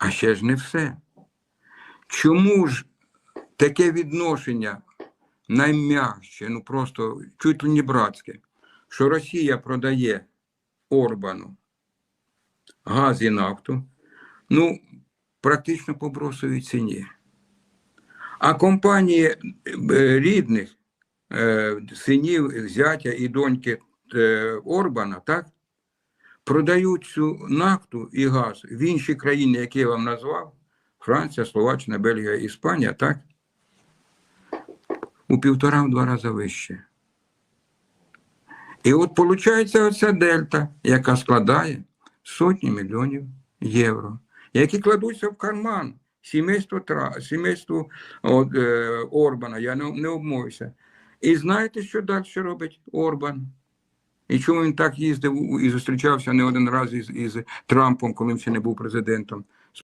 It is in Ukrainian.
А ще ж не все. Чому ж таке відношення найм'якше, ну просто чуть ли не братське, що Росія продає Орбану газ і нафту, ну, практично по бросовій ціні. А компанії е, рідних е, синів, зятя і доньки е, Орбана, так, продають цю нафту і газ в інші країни, які я вам назвав, Франція, Словаччина, Бельгія, Іспанія, так, у півтора-два рази вище. І от виходить оця дельта, яка складає сотні мільйонів євро, які кладуться в карман сімейству, сімейству от, е, Орбана, я не, не обмовився. І знаєте, що далі робить Орбан? І чому він так їздив і зустрічався не один раз із, із Трампом, коли він ще не був президентом?